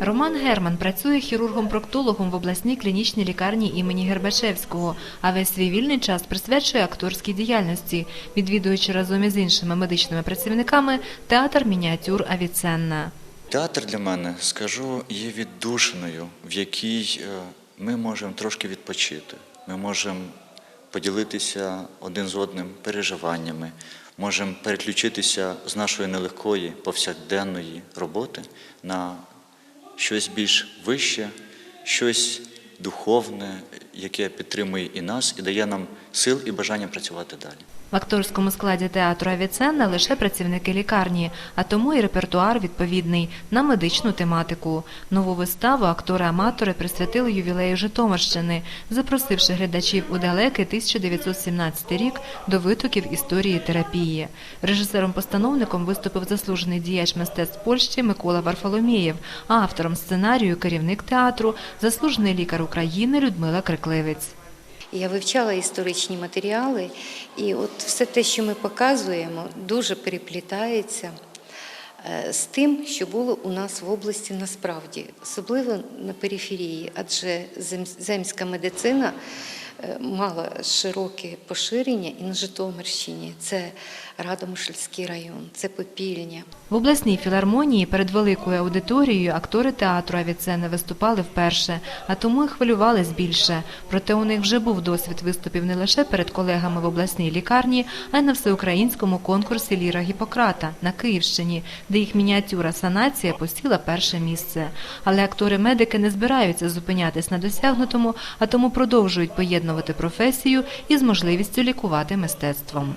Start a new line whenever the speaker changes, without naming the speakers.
Роман Герман працює хірургом-проктологом в обласній клінічній лікарні імені Гербачевського, а весь свій вільний час присвячує акторській діяльності, відвідуючи разом із іншими медичними працівниками театр мініатюр Авіценна.
Театр для мене, скажу, є віддушиною, в якій е, ми можемо трошки відпочити. Ми можемо поділитися один з одним переживаннями, можемо переключитися з нашої нелегкої повсякденної роботи на щось більш вище, щось духовне, яке підтримує і нас, і дає нам сил і бажання працювати далі.
В акторському складі театру Авіценна лише працівники лікарні, а тому і репертуар відповідний на медичну тематику. Нову виставу актори-аматори присвятили ювілею Житомирщини, запросивши глядачів у далекий 1917 рік до витоків історії терапії. Режисером-постановником виступив заслужений діяч мистецтв Польщі Микола Варфоломєєв, а автором сценарію керівник театру, заслужений лікар України Людмила Крикливець.
Я вивчала історичні матеріали, і от все те, що ми показуємо, дуже переплітається е, з тим, що було у нас в області насправді, особливо на периферії, адже земська медицина мала широке поширення і на Житомирщині. Це Радомишльський район, це Попільня.
В обласній філармонії перед великою аудиторією актори театру Авіцени виступали вперше, а тому й хвилювались більше. Проте у них вже був досвід виступів не лише перед колегами в обласній лікарні, а й на всеукраїнському конкурсі Ліра Гіппократа на Київщині, де їх мініатюра санація посіла перше місце. Але актори-медики не збираються зупинятись на досягнутому, а тому продовжують поєднувати професію із можливістю лікувати мистецтвом.